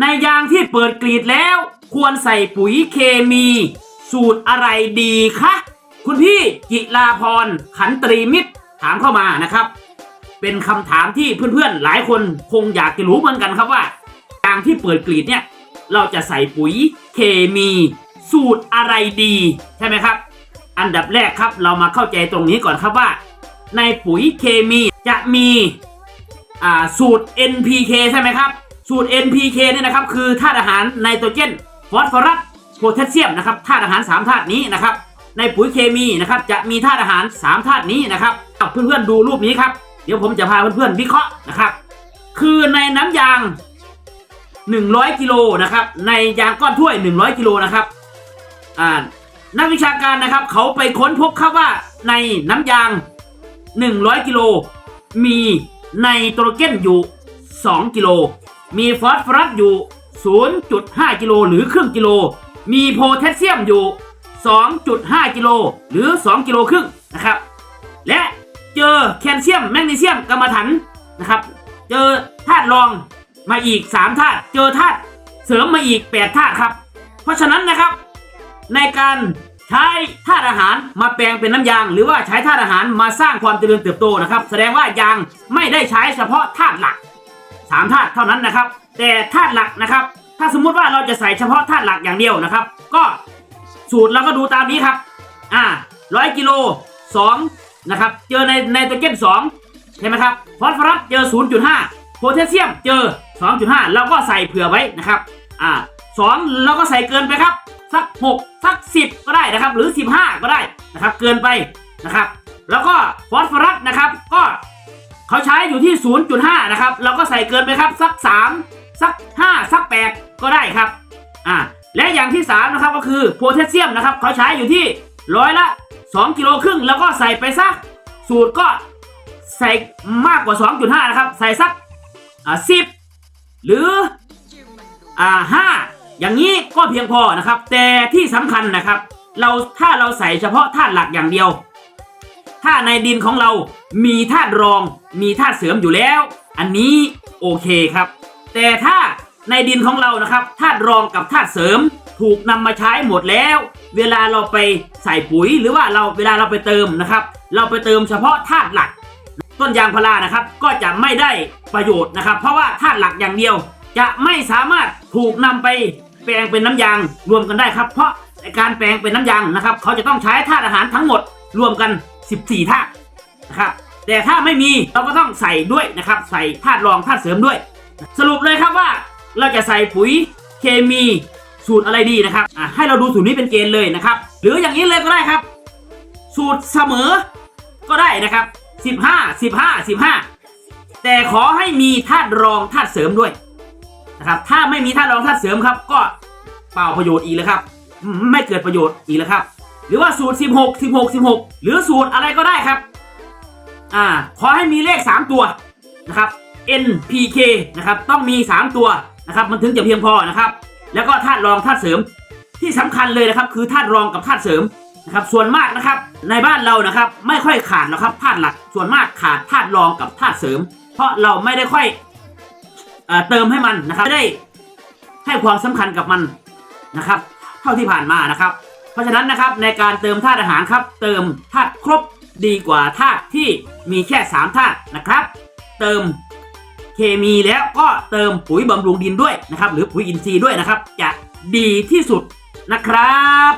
ในยางที่เปิดกรีดแล้ว ควรใส่ปุ๋ยเคมี สูตรอะไรดีคะคุณพี่จิลาพรขันตรีมิตรถามเข้ามานะครับ เป็นคำถามที่เพื่อนๆ หลายคนคงอยากจะรู้เหมือนกันครับว่ายางที่เปิดกรีดเนี่ย เราจะใส่ปุ๋ยเคมี สูตรอะไรดีใช่ไหมครับ อันดับแรกครับเรามาเข้าใจตรงนี้ก่อนครับว่า ในปุ๋ยเคมีจะมีอ่าสูตร NPK ใช่ไหมครับ สูตร NPK เนี่ยนะครับคือธาตุอาหารไนโตรเจนฟอสฟอรัสโพแทสเซียมนะครับธาตุอาหาร3ธาตุนี้นะครับในปุ๋ยเคมีนะครับจะมีธาตุอาหาร3ธาตุนี้นะครับเอาเพื่อนๆดูรูปนี้ครับเดี๋ยวผมจะพาเพื่อนๆวิเคราะห์นะครับ คือในน้ำยาง 100กิโลนะครับในยางก้อนถ้วย 100กิโลนะครับอ่านักวิชาการนะครับ เขาไปค้นพบครับว่าในน้ำยาง 100กิโลมีไนโตรเจนอยู่ 2กิโล มีฟอสฟอรัสอยู่ 0.5 กิโลหรือครึ่งกิโล มีโพแทสเซียมอยู่ 2.5 กิโลหรือ 2 กิโลครึ่งนะครับ และเจอแคลเซียมแมกนีเซียมกรรมะถันนะครับ เจอธาตุรองมาอีก3ธาตุ เจอธาตุเสริมมาอีก8ธาตุครับ เพราะฉะนั้นนะครับ ในการใช้ธาตุอาหารมาแปลงเป็นน้ำยาง หรือว่าใช้ธาตุอาหารมาสร้างความเจริญเติบโตนะครับ แสดงว่ายางไม่ได้ใช้เฉพาะธาตุหลัก สามธาตุเท่านั้นนะครับ แต่ธาตุหลักนะครับ ถ้าสมมุติว่าเราจะใส่เฉพาะธาตุหลักอย่างเดียวนะครับ ก็สูตรเราก็ดูตามนี้ครับ อ่าร้อยกิโลสองนะครับ เจอในในตัวเจนสองใช่ไหมครับฟอสฟอรัสเจอ 0.5 โพแทสเซียมเจอ 2.5 เราก็ใส่เผื่อไว้นะครับ อ่าสองเราก็ใส่เกินไปครับ สัก 6 สัก 10 ก็ได้นะครับ หรือ 15 ก็ได้นะครับ เกินไปนะครับ แล้วก็ฟอสฟอรัสนะครับ ก็ เขาใช้อยู่ที่ 0.5 นะครับ เราก็ใส่เกินไปครับ สัก 3 สัก 5 สัก 8 ก็ได้ครับ อ่า และอย่างที่ 3 นะครับก็คือโพแทสเซียมนะครับ เขาใช้อยู่ที่ร้อยละ 2 กิโลครึ่ง แล้วก็ใส่ไปสัก สูตรก็ใส่มากกว่า 2.5 นะครับ ใส่สัก อ่า10หรือ อ่าห้าอย่างนี้ก็เพียงพอนะครับ แต่ที่สำคัญนะครับ เราถ้าเราใส่เฉพาะธาตุหลักอย่างเดียว ถ้าในดินของเรามีธาตุรองมีธาตุเสริมอยู่แล้ว อันนี้โอเคครับ แต่ถ้าในดินของเรานะครับธาตุรองกับธาตุเสริมถูกนำมาใช้หมดแล้ว เวลาเราไปใส่ปุ๋ยหรือว่าเราเวลาเราไปเติมนะครับ เราไปเติมเฉพาะธาตุหลัก ต้นยางพารานะครับ ก็จะไม่ได้ประโยชน์นะครับ เพราะว่าธาตุหลักอย่างเดียว จะไม่สามารถถูกนำไปแปลงเป็นน้ำยางรวมกันได้ครับ เพราะการแปลงเป็นน้ำยางนะครับ เขาจะต้องใช้ธาตุอาหารทั้งหมดรวมกัน 14ธาตุนะครับแต่ถ้าไม่มีเราก็ต้องใส่ด้วยนะครับ ใส่ธาตุรองธาตุเสริมด้วย สรุปเลยครับว่าเราจะใส่ปุ๋ยเคมีสูตรอะไรดีนะครับอะให้เราดูสูตรนี้เป็นเกณฑ์เลยนะครับ หรืออย่างนี้เลยก็ได้ครับ สูตรเสมอก็ได้นะครับ 15 15 15 แต่ขอให้มีธาตุรองธาตุเสริมด้วยนะครับ ถ้าไม่มีธาตุรองธาตุเสริมครับ ก็เปล่าประโยชน์อีกแล้วครับ ไม่เกิดประโยชน์อีกแล้วครับ หรือว่าสูตร 16 16 16 หรือสูตรอะไรก็ได้ครับ อ่า ขอให้มีเลข 3 ตัวนะครับ NPK นะครับ ต้องมี 3 ตัวนะครับ มันถึงจะเพียงพอนะครับ แล้วก็ธาตุรองธาตุเสริม ที่สำคัญเลยนะครับ คือธาตุรองกับธาตุเสริมนะครับ ส่วนมากนะครับ ในบ้านเรานะครับ ไม่ค่อยขาดหรอกครับธาตุหลัก ส่วนมากขาดธาตุรองกับธาตุเสริม เพราะเราไม่ได้ค่อยเอเติมให้มันนะครับ ไม่ได้ให้ความสำคัญกับมันนะครับ เท่าที่ผ่านมานะครับ เพราะฉะนั้นนะครับในการเติมธาตุอาหารครับเติมธาตุครบดีกว่าธาตุที่มีแค่3ธาตุนะครับ เติมเคมีแล้วก็เติมปุ๋ยบำรุงดินด้วยนะครับ หรือปุ๋ยอินทรีย์ด้วยนะครับ จะดีที่สุดนะครับ